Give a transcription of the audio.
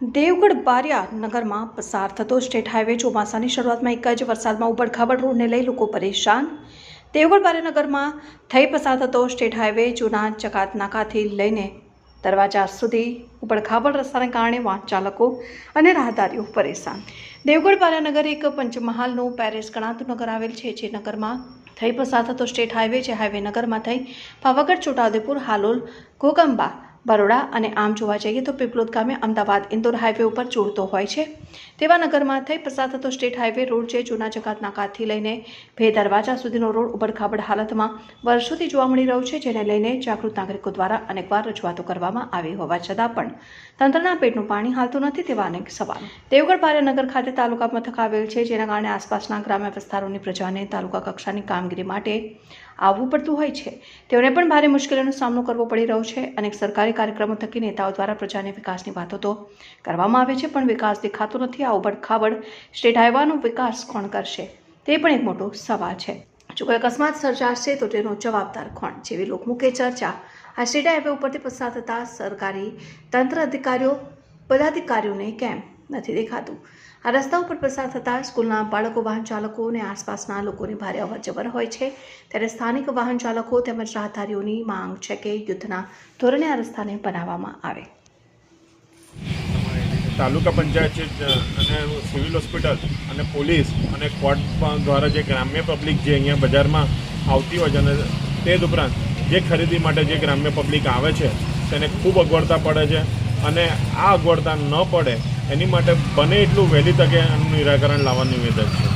દેવગઢ બારિયા નગરમાં પસાર થતો સ્ટેટ હાઈવે ચોમાસાની શરૂઆતમાં એક જ વરસાદમાં ઉબડખાબડ રોડને લઈ લોકો પરેશાન. દેવગઢ બારિયા નગરમાં થઈ પસાર થતો સ્ટેટ હાઈવે જૂના ચકાત નાકાથી લઈને દરવાજા સુધી ઉબડખાબડ રસ્તાને કારણે વાહન ચાલકો અને રાહદારીઓ પરેશાન. દેવગઢ બારિયા નગર એક પંચમહાલનું પેરેસ ગણાતું નગર આવેલ છે, જે નગરમાં થઈ પસાર થતો સ્ટેટ હાઈવે જે હાઈવે નગરમાં થઈ પાવાગઢ, છોટાઉદેપુર, હાલોલ, ઘોગંબા બરોડા અને આમ જોવા જઈએ તો પીપલોદ ગામે અમદાવાદ ઇન્દોર હાઈવે ઉપર જોડતો હોય છે. તેવા નગરમાં થઈ પસાર થતો સ્ટેટ હાઈવે રોડ છે જૂના જકાત નાકાથી લઈને ભે દરવાજા સુધીનો રોડ ઉબડખાબડ હાલતમાં વર્ષોથી જોવા મળી રહ્યો છે, જેને લઈને જાગૃત નાગરિકો દ્વારા અનેકવાર રજૂઆતો કરવામાં આવી હોવા છતાં પણ તંત્રના પેટનું પાણી હાલતું નથી તેવા અનેક સવાલ. દેવગઢ ભાર્યનગર ખાતે તાલુકા મથક આવેલ છે, જેના કારણે આસપાસના ગ્રામ્ય વિસ્તારોની પ્રજાને તાલુકા કક્ષાની કામગીરી માટે આવવું પડતું હોય છે. તેઓને પણ ભારે મુશ્કેલીનો સામનો કરવો પડી રહ્યો છે અનેક સરકારી કાર્યક્રમો થકી નેતાઓ દ્વારા પ્રજાને વિકાસની વાતો તો કરવામાં આવે છે, પણ વિકાસ દેખાતો નથી. આ ઉબડખાબડ સ્ટેટ હાઈવાનો વિકાસ કોણ કરશે? તે પણ એક મોટો સવાલ છે. જો કોઈ અકસ્માત સર્જાશે તો તેનો જવાબદાર કોણ? જેવી લોકમુખે ચર્ચા. આ સ્ટેટ હાઈવે ઉપરથી પસાર થતા સરકારી તંત્ર અધિકારીઓ, પદાધિકારીઓને કેમ? નથી દેખાતું. આ રસ્તા ઉપર પસાર થતા સ્કૂલના બાળકો, વાહન ચાલકો અને આસપાસના લોકોની ભારે અવરજવર હોય છે. ત્યારે સ્થાનિક વાહન ચાલકો તેમજ રાહદારીઓની માંગ છે કે યુદ્ધના ધોરણે આ રસ્તાને બનાવવામાં આવે. તાલુકા પંચાયત છે અને સિવિલ હોસ્પિટલ અને પોલીસ અને કોર્ટ દ્વારા જે ગ્રામ્ય પબ્લિક જે અહીંયા બજારમાં આવતી હોય છે અને તે જ ઉપરાંત જે ખરીદી માટે જે ગ્રામ્ય પબ્લિક આવે છે, તેને ખૂબ અગવડતા પડે છે અને આ અગવડતા ન પડે એની માટે બને એટલું વહેલી તકે એનું નિરાકરણ લાવવાનું નિવેદન છે.